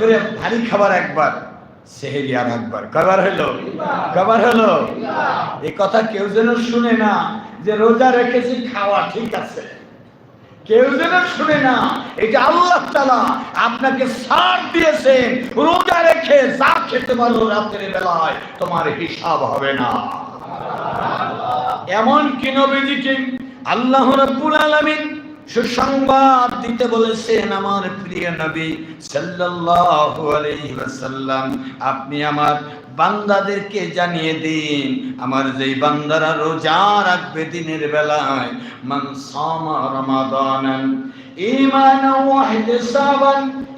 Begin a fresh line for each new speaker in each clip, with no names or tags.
করে ভারী খাবার একবার, সেহেরি আর একবার। কবার হলো? কবার হলো? এই কথা কেউ যেন শুনে না যে রোজা রেখেছি, খাওয়া ঠিক আছে। কেউ যেন শুনে না, এটা আল্লাহ তালা আপনাকে সার দিয়েছেন, রোজা রেখে যা খেতে পারো রাতের বেলায়, তোমার হিসাব হবে না। এমন কি নবীজিকে আল্লাহ রাব্বুল আলামিন সুসংবাদ দিতে বলেছেন আমার প্রিয় নবী সাল্লাল্লাহু আলাইহি ওয়াসাল্লাম। আপনি আমার বান্দাদেরকে জানিয়ে দিন, আমার যেই বান্দারা রোজা রাখবে দিনের বেলায়, মান সামা রমাদানান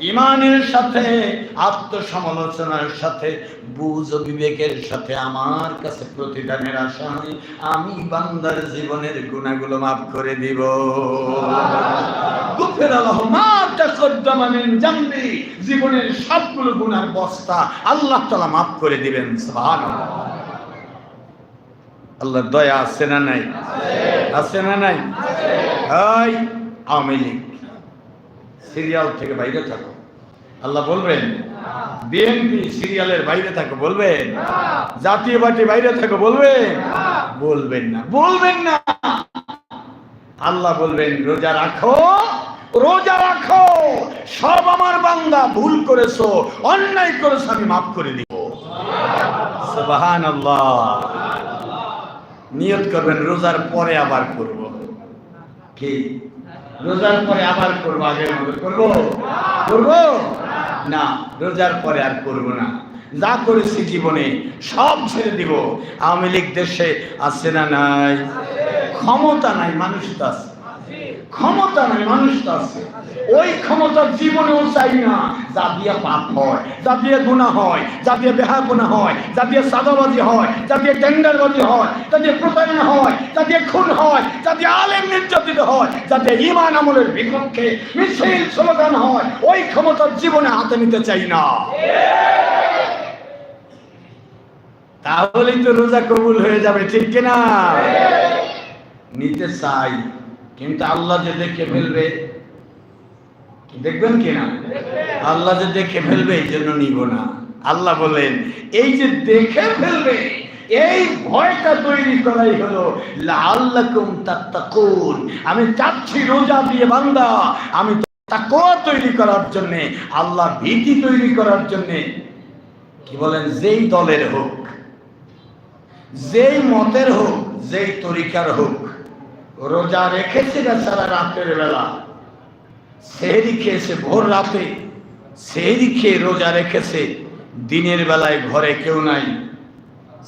ইমানের সাথে, আত্মসমালোচনার সাথে, বুঝ বিবেকের সাথে আমার কাছে প্রতিদানের আশায় আমি বান্দার জীবনের গুণাগুলো মাফ করে দিব। আল্লাহু জীবনের সবগুলো গুনার বস্তা আল্লাহ তাআলা মাফ করে দিবেন আল্লাহর দয়া আছে না নাই? আছে। না নাই? আওয়ামী লীগ। সিরিয়াল থেকে বাইরে থাকো। আল্লাহ বলবেন, বিএনপি সিরিয়ালের বাইরে থাকো, বলবেন। জাতীয় পার্টি বাইরে থাকো, বলবেন। বলবেন না বলবেন না। আল্লাহ বলবেন, রোজা রাখো রোজা রাখো। সব আমার বান্দা ভুল করেছ, অন্যায় করেছ, আমি মাফ করে দিব। সুবহান নিয়ত করবেন, রোজার পরে আবার করব। কি? রোজার পরে আবার করব আগের মতো। করব? করব? না, রোজার পরে আর করব না। যা করেছি জীবনে সব ছেড়ে দিব। আওয়ামী লীগ দেশে আছে না নাই? ক্ষমতা নাই, মানুষ তো আছে। ক্ষমতা নাই, মানুষ তো আছে। ওই ক্ষমতা জীবনেও চাই না। যা দিয়ে পাপ হয় যা দিয়ে গুণা হয় যা দিয়ে বেহাগুনা হয় যা দিয়ে সাদাবাজি হয় যা দিয়ে টেন্ডারবাজি হয় যা দিয়ে প্রতারণা হয় যা দিয়ে খুন হয় যা দিয়ে আলেম নির্যাতিত হয় যা দিয়ে ইমান আমলের বিপক্ষে মিছিল, স্লোগান হয়, ওই ক্ষমতা জীবনে হাতে নিতে চাই না। তাহলেই তো রোজা কবুল হয়ে যাবে, ঠিক কিনা? নিতে চাই। কিন্তু আল্লাহ যে দেখে ফেলবে, দেখবেন কিনা? আল্লাহ যে দেখে ফেলবে, এই জন্য নিব না। আল্লাহ বলেন, এই যে দেখে ফেলবে, এই ভয়টা তৈরি করাই হলো তাত্তাকুন। আমি চাচ্ছি রোজা দিয়ে বান্দা, আমি তাকওয়া তৈরি করার জন্য, আল্লাহ ভীতি তৈরি করার জন্য, কি বলেন, যেই দলের হোক, যেই মতের হোক, যেই তরিকার হোক রোজা রেখেছে সারা রাতের বেলা? সেহরি খেয়েছে ভোর রাতে সেহরি খেয়ে রোজা রেখেছে, দিনের বেলায় ঘরে কেউ নাই।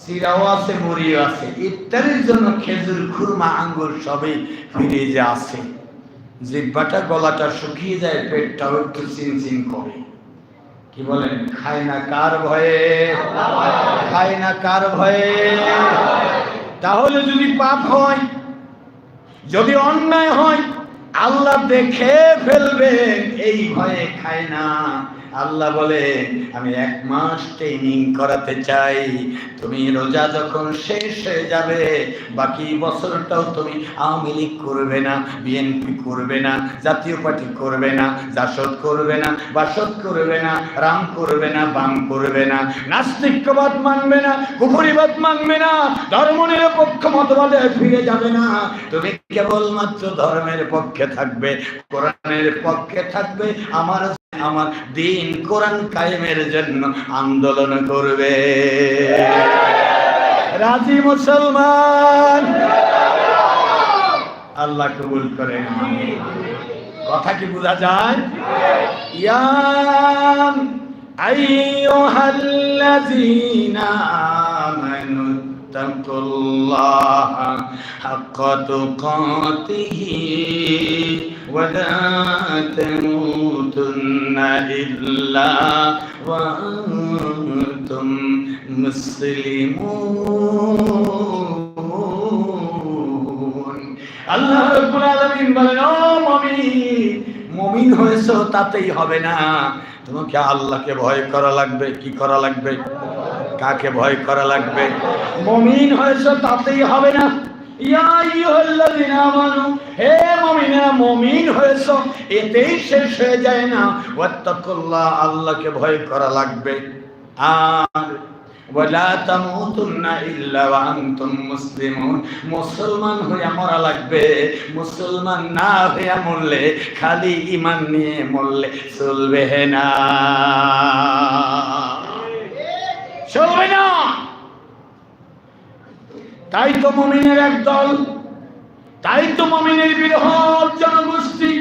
সিরাও আছে, মুড়িও আছে। ইত্যাদির জন্য খেজুর, খুরমা, আঙ্গুর সবই ফিরে যে আছে। জিব্বাটা, গলাটা শুকিয়ে যায়, পেটটাও একটু চিনচিন করে। কি বলেন? খায় না কার ভয়ে? খায় না কার ভয়ে? তাহলে যদি পাপ হয় যদি অন্যায় হয় আল্লাহ দেখে ফেলবে এই ভয়ে খায় না। আল্লাহ বলে, আমি এক মাস ট্রেনিং করাতে চাই। তুমি রোজা যখন শেষ হয়ে যাবে, বাকি বছরটাও তুমি আওয়ামী লীগ করবে না বিএনপি করবে না, জাতীয় পার্টি করবে না, জাসদ করবে না, বাসদ করবে না, রাম করবে না, বাম করবে না নাস্তিক্যবাদ মানবে না, কুফরিবাদ মানবে না, ধর্ম নিরপেক্ষ মতবাদে ফিরে যাবে না। তুমি কেবলমাত্র ধর্মের পক্ষে থাকবে, কোরআনের পক্ষে থাকবে, আমার আমার দিন কোরআন কায়েমের জন্য আন্দোলন করবে। রাজি মুসলমান? আল্লাহ কবুল করে কথা কি বোঝা যায়? ইয়াম আইয়ুহাল্লাযীনা আমানু তাকুল্লাহ হাক্কা তুকাতিহি ولا تموتن إلا وأنتم مسلمون আল্লাহ রাব্বুল আলামিন বলেন ও মুমিন মুমিন হয়েছো তাতেই হবে না তোমাকে আল্লাহকে ভয় করা লাগবে কি করা লাগবে কাকে ভয় করা লাগবে? মমিন হয়েছো তাতেই হবে না। ইয়া হে মুমিন হয়েছো এতেই শেষ হয়ে যায় না। ওয়াত্তাকুল্লাহ আল্লাহকে ভয় করা লাগবে। আর মুসলিমুন। মুসলমান হয়ে মরা লাগবে মুসলমান না হয়ে মরলে খালি ইমান নিয়ে মরলে চলবে না চলবে না তাই তো মমিনের এক দল, তাই তো মমিনের বৃহৎ জনগোষ্ঠী।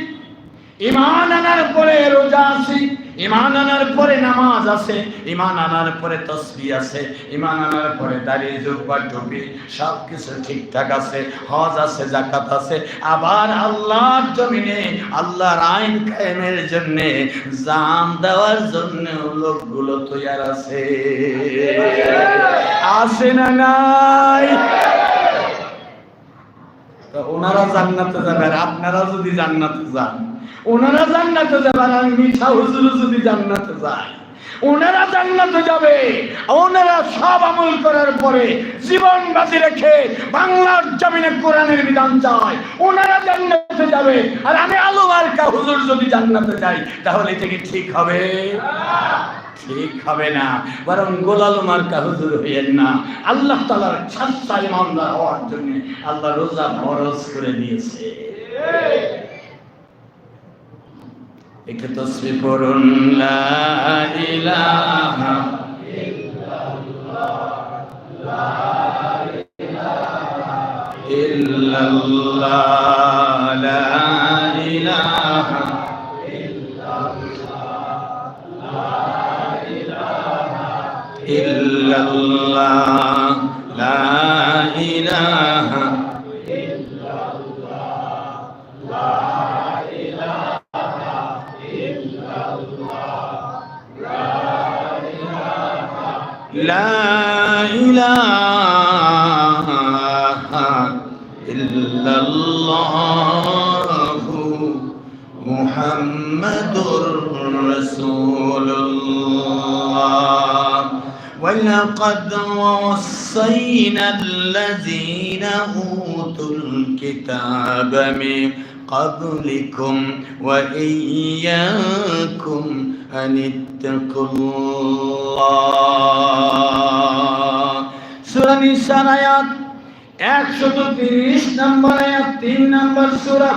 ইমান আনার পরে রোজা আছে ইমান আনার পরে নামাজ আছে, ইমান আনার পরে তসবি আছে, ইমান আনার পরে দাড়ি, জুব্বা, টুপি সব কিছু ঠিকঠাক আছে, হজ আছে জাকাত আছে। আবার আল্লাহর জমিনে, আল্লাহর আইন কায়েমের জন্য, জান দেওয়ার জন্য লোকগুলো তৈয়ার আছে। আছে না নাই? ওনারা জান্নাতে যাবে আর আপনারা যদি জান্নাতে যান ওনারা জান্নাতে যাবে আর মিঠা হুজুর যদি জান্নাতে যাই ওনারা জান্নাতে যাবে। ওনারা সব আমল করার পরে জীবন বাজি রেখে বাংলার জমিনে কোরআনের বিধান চায়, ওনারা জান্নাতে যাবে। আর আমি আলু মার্কা হুজুর যদি জান্নাতে যাই, তাহলে এটা কি ঠিক হবে? ঠিক হবে না। বরং গোলাল মার্কা হুজুর হইয়েন না। আল্লাহ তালার সাতটা ইমানদার হওয়ার জন্য আল্লাহ রোজা ফরজ করে দিয়েছে। ایک تصویح پڑھن لا الہ إلا اللہ لا الہ الا اللہ لا الہ إلا الله. لا إله إلا الله محمد رسول الله. ولقد وصينا الذين أوتوا الكتاب من قبلكم وإياكم أن اتقوا الله سورة নিসার আয়াত একশত তিরিশ নম্বর আয়াত তিন নম্বর সূরা